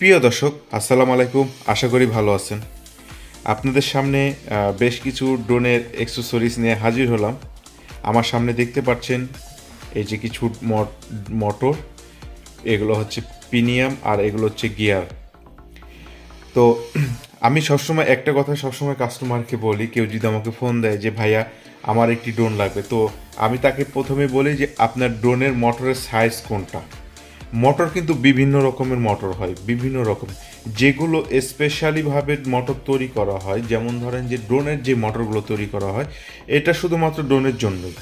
প্রিয় দর্শক, আসসালামু আলাইকুম। আশা করি ভালো আছেন। আপনাদের সামনে বেশ কিছু ড্রোনের অ্যাক্সেসরিজ নিয়ে হাজির হলাম। আমার সামনে দেখতে পাচ্ছেন এই যে কিছু মট- মোটর, এগুলো হচ্ছে পিনিয়াম আর এগুলো হচ্ছে গিয়ার। তো আমি সবসময়, একটা কথা সবসময় কাস্টমারকে বলি, কেউ যদি আমাকে ফোন দেয় যে, ভাইয়া, আমার একটি ড্রোন লাগবে। তো আমি তাকে প্রথমে বলি যে, আপনার ড্রোনের মোটরের সাইজ কোনটা? মোটর কিন্তু বিভিন্ন রকমের মোটর হয়, বিভিন্ন রকম। যেগুলো স্পেশালিভাবে মোটর তৈরি করা হয়, যেমন ধরেন যে ড্রোনের যে মোটরগুলো তৈরি করা হয়, এটা শুধুমাত্র ড্রোনের জন্যই।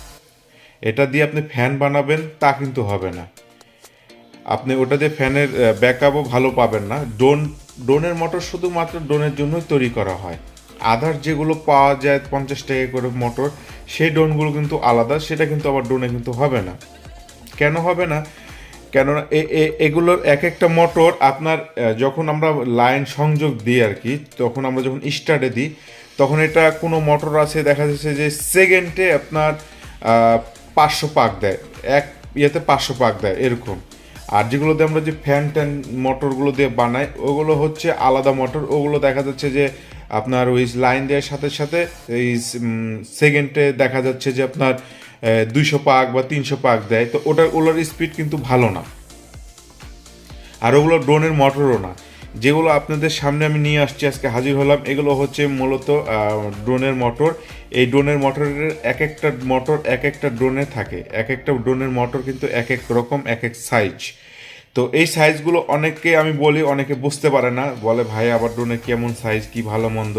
এটা দিয়ে আপনি ফ্যান বানাবেন, তা কিন্তু হবে না। আপনি ওটা দিয়ে ফ্যানের ব্যাকআপও ভালো পাবেন না। ড্রোন ড্রোনের মোটর শুধুমাত্র ড্রোনের জন্যই তৈরি করা হয়। আদার যেগুলো পাওয়া যায় পঞ্চাশ টাকা করে মোটর সেই ড্রোনগুলো কিন্তু আলাদা, সেটা কিন্তু আবার ড্রোনে কিন্তু হবে না। কেন হবে না? কেননা এগুলোর এক একটা মোটর আপনার যখন আমরা লাইন সংযোগ দিই আর কি, তখন আমরা যখন স্টার্টে দিই, তখন এটা কোনো মোটর আছে, দেখা যাচ্ছে যে সেকেন্ডে আপনার পাঁচশো পাক দেয়। এক ইয়েতে পাঁচশো পাক দেয়, এরকম। আর যেগুলো দিয়ে আমরা যে ফ্যান ট্যান মোটরগুলো দিয়ে বানাই, ওগুলো হচ্ছে আলাদা মোটর ওগুলো দেখা যাচ্ছে যে আপনার ওই লাইন দেওয়ার সাথে সাথে, এই সেকেন্ডে দেখা যাচ্ছে যে আপনার দুইশো পাক বা তিনশো পাক দেয়, তো ওটার ওগুলোর স্পিড কিন্তু ভালো না। আর ওগুলো ড্রোনের মোটরও না। যেগুলো আপনাদের সামনে আমি নিয়ে আসছি, আজকে হাজির হলাম, এগুলো হচ্ছে মূলত ড্রোনের মোটর। এই ড্রোনের মোটরের এক একটা মোটর এক একটা ড্রোনে থাকে। এক একটা ড্রোনের মোটর কিন্তু এক এক রকম এক এক সাইজ তো এই সাইজগুলো অনেককে আমি বলি, অনেকে বুঝতে পারে না। বলে, ভাই, আবার ড্রোনের কেমন সাইজ কি ভালো, মন্দ?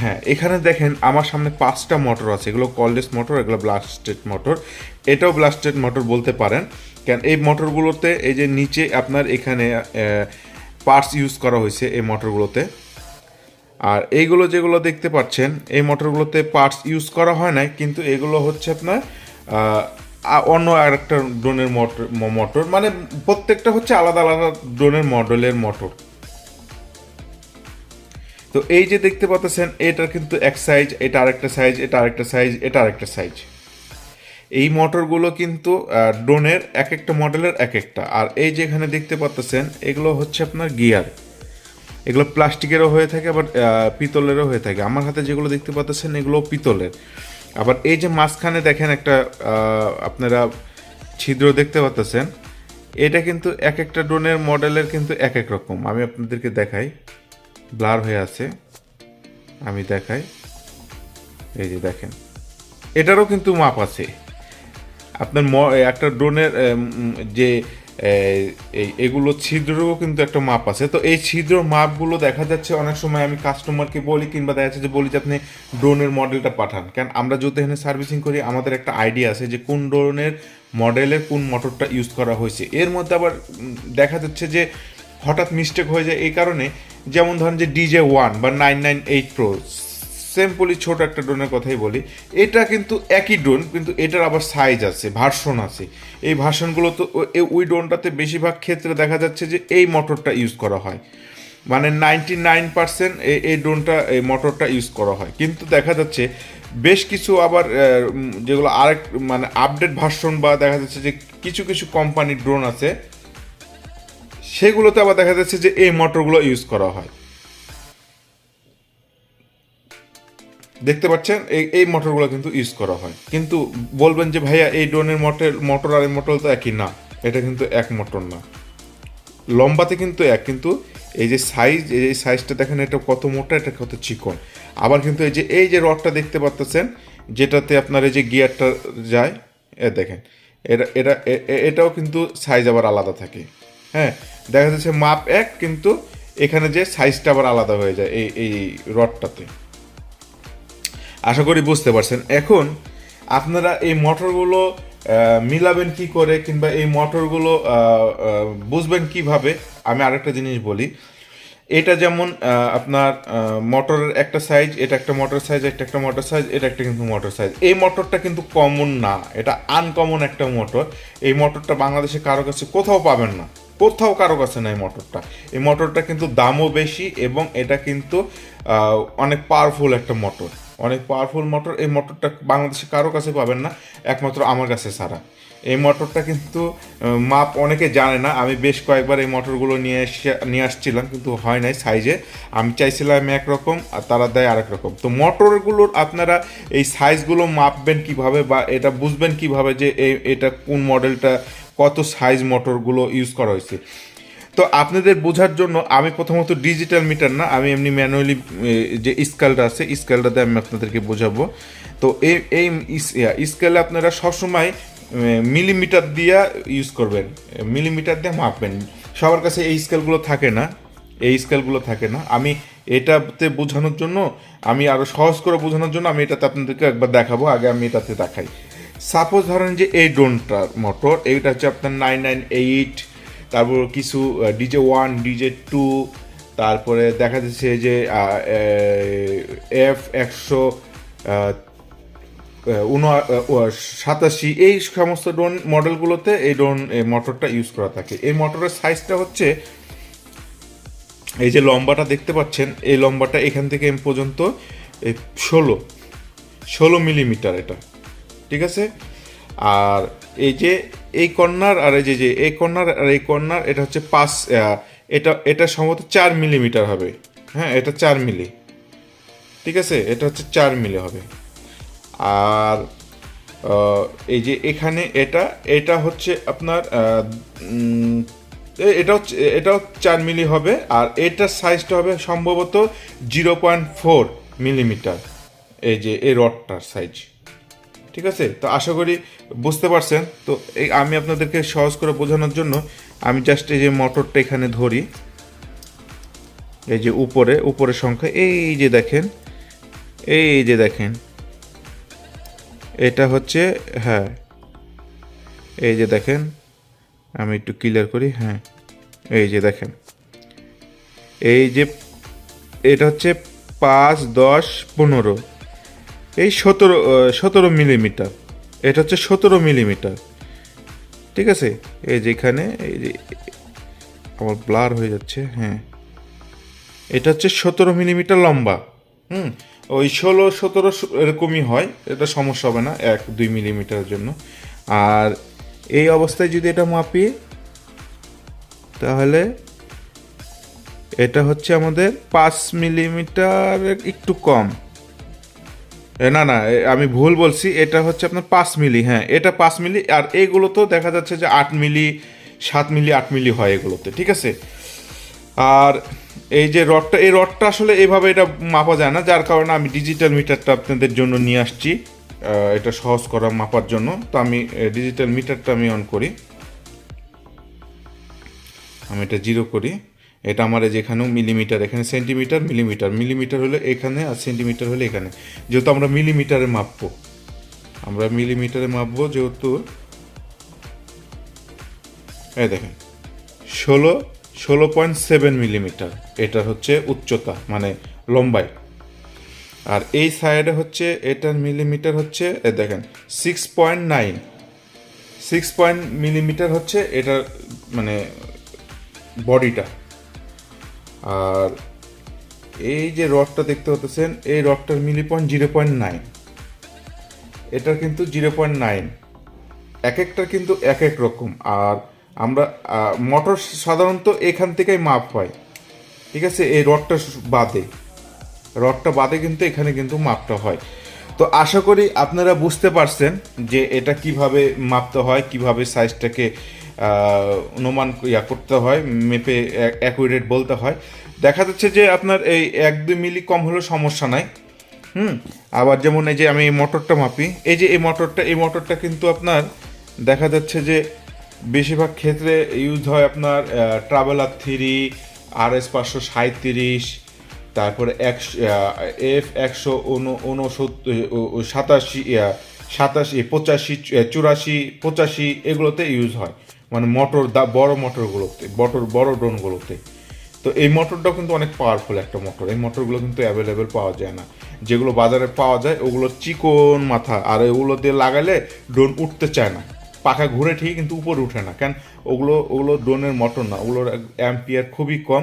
হ্যাঁ এখানে দেখেন আমার সামনে পাঁচটা মোটর আছে। এগুলো কললেস মোটর এগুলো ব্লাস্টেড মোটর এটাও ব্লাস্টেড মোটর বলতে পারেন। কেন, এই মোটরগুলোতে এই যে নিচে আপনার এখানে পার্টস ইউজ করা হয়েছে এই মোটরগুলোতে আর এইগুলো যেগুলো দেখতে পাচ্ছেন, এই মোটরগুলোতে পার্টস ইউজ করা হয় না কিন্তু এগুলো হচ্ছে আপনার অন্য আরেকটা ড্রোনের মোটর মোটর মানে প্রত্যেকটা হচ্ছে আলাদা আলাদা ড্রোনের মডেলের মোটর তো এই যে দেখতে পাচ্ছেন, এটার কিন্তু এক সাইজ এটা আরেকটা সাইজ এটা আরেকটা সাইজ এটা আরেকটা সাইজ এই মোটরগুলো কিন্তু ড্রোনের এক একটা মডেলের এক একটা আর এই যে এখানে দেখতে পাচ্ছেন, এগুলো হচ্ছে আপনার গিয়ার এগুলো প্লাস্টিকেরও হয়ে থাকে, আবার পিতলেরও হয়ে থাকে। আমার হাতে যেগুলো দেখতে পাচ্ছেন এগুলো পিতলের। আবার এই যে মাঝখানে দেখেন একটা আপনারা ছিদ্র দেখতে পাচ্ছেন, এটা কিন্তু এক একটা ড্রোনের মডেলের কিন্তু এক এক রকম। আমি আপনাদেরকে দেখাই। ব্লার হয়ে আছে। আমি দেখাই। এই যে দেখেন। এটারও কিন্তু মাপ আছে। আপনার ম- একটা ড্রোনের যে এগুলো ছিদ্রও কিন্তু একটা মাপ আছে। তো এই ছিদ্র মাপগুলো দেখা যাচ্ছে অনেক সময় আমি কাস্টমারকে বলি কিংবা দেখা যাচ্ছে যে বলি যে আপনি ড্রোনের মডেলটা পাঠান। কারণ আমরা যদি এখানে সার্ভিসিং করি, আমাদের একটা আইডিয়া আছে যে কোন ড্রোনের মডেলের কোন মোটরটা ইউজ করা হয়েছে। এর মধ্যে আবার দেখা যাচ্ছে যে হঠাৎ মিস্টেক হয়ে যায় এই কারণে যেমন ধরেন যে ডিজে ওয়ান বা nine nine eight pro simply ছোট একটা ড্রোনের কথাই বলি। এটা কিন্তু একই ড্রোন কিন্তু এটার আবার সাইজ আছে ভার্সন আছে। এই ভার্সনগুলো তো ওই ড্রোনটাতে বেশিরভাগ ক্ষেত্রে দেখা যাচ্ছে যে এই মোটরটা ইউজ করা হয়। মানে নাইনটি নাইন পার্সেন্ট এই ড্রোনটা এই মোটরটা ইউজ করা হয়। কিন্তু দেখা যাচ্ছে বেশ কিছু আবার যেগুলো আরেক মানে আপডেট ভার্সন বা দেখা যাচ্ছে যে কিছু কিছু কোম্পানির ড্রোন আছে সেগুলোতে আবার দেখা যাচ্ছে যে এই মোটরগুলো ইউজ করা হয়। দেখতে পাচ্ছেন? এই এই মোটরগুলো কিন্তু ইউজ করা হয়। কিন্তু বলবেন যে ভাইয়া এই ড্রোনের মোটর মোটর আর এই মোটর তো একই। না, এটা কিন্তু এক মোটর না। লম্বাতে কিন্তু এক, কিন্তু এই যে সাইজ এই সাইজটা দেখেন, এটা কত মোটা, এটা কত চিকন। আবার কিন্তু এই যে এই যে রডটা দেখতে পাচ্ছেন যেটাতে আপনার এই যে গিয়ারটা যায়, এ দেখেন এটা এটা এটাও কিন্তু সাইজ আবার আলাদা থাকে। হ্যাঁ দেখা যাচ্ছে মাপ এক, কিন্তু এখানে যে সাইজটা আবার আলাদা হয়ে যায় এই এই রডটাতে। আশা করি বুঝতে পারছেন। এখন আপনারা এই মোটরগুলো মিলাবেন কি করে, কিংবা এই মোটরগুলো বুঝবেন কীভাবে, আমি আরেকটা জিনিস বলি। এটা যেমন আপনার মোটরের একটা সাইজ এটা একটা মোটর সাইজ এটা একটা মোটর সাইজ এটা একটা কিন্তু মোটর সাইজ এই মোটরটা কিন্তু কমন না। এটা আনকমন একটা মোটর। এই মোটরটা বাংলাদেশে কারও কাছে কোথাও পাবেন না। কোথাও কারও কাছে নাই মোটরটা। এই মোটরটা কিন্তু দামও বেশি এবং এটা কিন্তু অনেক পাওয়ারফুল একটা মোটর। অনেক পাওয়ারফুল মোটর। এই মোটরটা বাংলাদেশে কারও কাছে পাবেন না, একমাত্র আমার কাছে ছাড়া। এই মোটরটা কিন্তু মাপ অনেকে জানে না। আমি বেশ কয়েকবার এই মোটরগুলো নিয়ে এসে, নিয়ে আসছিলাম, কিন্তু হয় নাই সাইজে আমি চাইছিলাম একরকম, আর তারা দেয় আরেক রকম। তো মোটরগুলোর আপনারা এই সাইজগুলো মাপবেন কীভাবে বা এটা বুঝবেন কীভাবে যে এটা কোন মডেলটা কত সাইজ মোটরগুলো ইউজ করা হয়েছে। তো আপনাদের বোঝার জন্য আমি প্রথমত ডিজিটাল মিটার না, আমি এমনি ম্যানুয়ালি যে স্কেলটা আছে স্কেলটাতে আমি আপনাদেরকে বোঝাবো। তো এই এই স্কেলে আপনারা সবসময় মিলিমিটার দিয়ে ইউজ করবেন মিলিমিটার দিয়ে মাপবেন। সবার কাছে এই স্কেলগুলো থাকে না, এই স্কেলগুলো থাকে না। আমি এটাতে বোঝানোর জন্য, আমি আরও সহজ করে বোঝানোর জন্য আমি এটাতে আপনাদেরকে একবার দেখাবো, আগে আমি এটাতে দেখাই। সাপোজ ধরেন যে এই ড্রোনটার মোটর এইটা হচ্ছে আপনার নাইন নাইন এইট তারপর কিছু ডিজে ওয়ান ডিজে টু তারপরে দেখা যাচ্ছে যে এফ একশো সাতাশি, এই সমস্ত ড্রোন মডেলগুলোতে এই ড্রোন মোটরটা ইউজ করা থাকে। এই মোটরের সাইজটা হচ্ছে, এই যে লম্বাটা দেখতে পাচ্ছেন, এই লম্বাটা এখান থেকে পর্যন্ত ষোলো ষোলো মিলিমিটার এটা। ঠিক আছে? আর এই যে এই কর্নার আর এই যে যে এই কর্নার আর এই কর্নার, এটা হচ্ছে পাঁচ এটা এটা সম্ভবত চার মিলিমিটার হবে। হ্যাঁ এটা চার মিলি। ঠিক আছে? এটা হচ্ছে চার মিলি হবে। আর এই যে এখানে এটা এটা হচ্ছে আপনার এটা হচ্ছে এটাও চার মিলি হবে। আর এটার সাইজটা হবে সম্ভবত জিরো পয়েন্ট ফোর মিলিমিটার। এই যে, এই রডটার সাইজ। ঠিক আছে? তো আশা করি বুঝতে পারছেন। তো এই আমি আপনাদেরকে সহজ করে বোঝানোর জন্য আমি জাস্ট এই যে মোটরটা এখানে ধরি। এই যে উপরে উপরে সংখ্যা, এই যে দেখেন, এই যে দেখেন। এটা হচ্ছে হ্যাঁ। এই যে দেখেন, আমি একটু ক্লিয়ার করি হ্যাঁ। এই যে দেখেন। এই যে, এটা হচ্ছে পাঁচ, দশ, পনেরো। এই সতেরো সতেরো মিলিমিটার। এটা হচ্ছে সতেরো মিলিমিটার। ঠিক আছে? এই যেখানে এই যে আমার ব্লার হয়ে যাচ্ছে হ্যাঁ। এটা হচ্ছে সতেরো মিলিমিটার লম্বা, হুম? ওই ষোলো, সতেরো এরকমই হয়, এটা সমস্যা হবে না, এক, দুই মিলিমিটারের জন্য। আর এই অবস্থায় যদি এটা মাপি, তাহলে এটা হচ্ছে আমাদের পাঁচ মিলিমিটার একটু কম। না না আমি ভুল বলছি, এটা হচ্ছে আপনার পাঁচ মিলি হ্যাঁ এটা পাঁচ মিলি, আর এইগুলো তো দেখা যাচ্ছে যে আট মিলি, সাত মিলি, আট মিলি হয় এগুলোতে, ঠিক আছে? আর এই যে রডটা, এই রডটা আসলে এভাবে এটা মাপা যায় না, যার কারণে আমি ডিজিটাল মিটারটা আপনাদের জন্য নিয়ে আসছি এটা সহজ করা, মাপার জন্য, তো আমি ডিজিটাল মিটারটা আমি অন করি। আমি এটা জিরো করি। এটা আমার যেখানেও মিলিমিটার এখানে সেন্টিমিটার মিলিমিটার মিলিমিটার হলে এখানে আর সেন্টিমিটার হলে এখানে। যেহেতু আমরা মিলিমিটারে মাপবো। আমরা মিলিমিটারে মাপবো যেহেতু, এই দেখেন, ষোলো ষোলো পয়েন্ট সেভেন মিলিমিটার এটা হচ্ছে উচ্চতা মানে লম্বাই। আর এই সাইডে হচ্ছে, এটার মিলিমিটার হচ্ছে, এ দেখেন six point nine six point millimetre হচ্ছে এটার মানে বডিটা আর এই যে রডটা দেখতে হতেছেন এই রডটার milli point zero point nine এটার কিন্তু জিরো পয়েন্ট নাইন এক একটার কিন্তু এক এক রকম। আর আমরা মোটর সাধারণত এখান থেকেই মাপ হয়। ঠিক আছে? এই রডটা বাদে। রডটা বাদে কিন্তু এখানে কিন্তু মাপটা হয়। তো আশা করি আপনারা বুঝতে পারছেন যে এটা কীভাবে মাপতে হয়, কীভাবে সাইজটাকে অনুমান ইয়া করতে হয়, মেপে অ্যাকুরেট বলতে হয়। দেখা যাচ্ছে যে আপনার এই এক দুই মিলি কম হলেও সমস্যা নাই। হুম? আবার যেমন এই যে আমি এই মোটরটা মাপি, এই যে এই মোটরটা এই মোটরটা কিন্তু আপনার দেখা যাচ্ছে যে বেশিরভাগ ক্ষেত্রে ইউজ হয় আপনার ট্রাভেলার থ্রি আর এস পাঁচশো সাঁত্রিশ তারপরে একশো এফ একশো উনসত্তর সাতাশি সাতাশি, পঁচাশি চুরাশি, পঁচাশি এগুলোতে ইউজ হয়। মানে মোটর দা বড় মোটরগুলোতে বড় বড় ড্রোনগুলোতে তো। এই মোটরটাও কিন্তু অনেক পাওয়ারফুল একটা মোটর। এই মোটরগুলো কিন্তু অ্যাভেলেবেল পাওয়া যায় না। যেগুলো বাজারে পাওয়া যায়, ওগুলো চিকন মাথা, আর ওগুলো দিয়ে লাগালে ড্রোন উঠতে চায় না। পাখা ঘুরে ঠিক কিন্তু উপরে উঠে না। কেন? ওগুলো ওগুলো ড্রোনের মোটর না। ওগুলোর অ্যাম্পিয়ার খুবই কম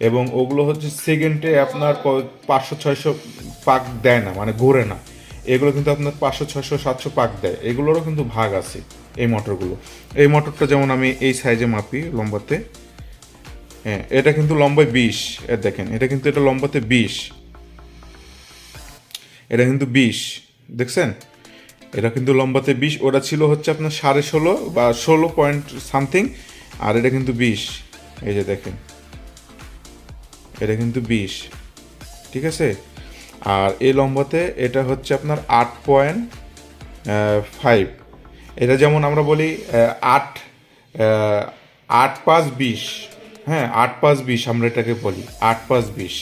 এবং ওগুলো হচ্ছে সেকেন্ডে আপনার পাঁচশো, ছয়শো পাক দেয় না মানে ঘোরে না। এগুলো কিন্তু আপনার পাঁচশো, ছয়শো, সাতশো পাক দেয়। এগুলোরও কিন্তু ভাগ আছে। এই মোটরগুলো। এই মোটরটা যেমন আমি এই সাইজে মাপি লম্বাতে হ্যাঁ এটা কিন্তু লম্বায় বিশ, এ দেখেন, এটা কিন্তু এটা লম্বাতে বিশ। এটা কিন্তু বিশ, দেখছেন? এটা কিন্তু লম্বাতে বিশ, ওটা ছিল হচ্ছে আপনার সাড়ে ষোলো বা ষোলো পয়েন্ট সামথিং আর এটা কিন্তু বিশ। এই যে দেখেন, এটা কিন্তু বিশ, ঠিক আছে? আর এই লম্বাতে এটা হচ্ছে আপনার আট পয়েন্ট ফাইভ এটা যেমন আমরা বলি আট আট পাঁচ বিশ। হ্যাঁ আট পাঁচ বিশ আমরা এটাকে বলি, আট পাঁচ বিশ।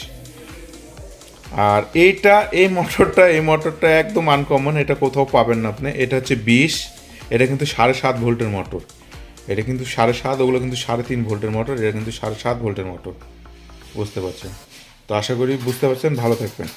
আর এইটা, এই মোটরটা এই মোটরটা একদম আনকমন এটা কোথাও পাবেন না আপনি। এটা হচ্ছে বিশ, এটা কিন্তু সাড়ে সাত ভোল্টের মোটর। এটা কিন্তু সাড়ে সাত, ওগুলো কিন্তু সাড়ে তিন ভোল্টের মোটর, এটা কিন্তু সাড়ে সাত ভোল্টের মোটর। বুঝতে পারছেন? তো আশা করি বুঝতে পারছেন, ভালো থাকবেন।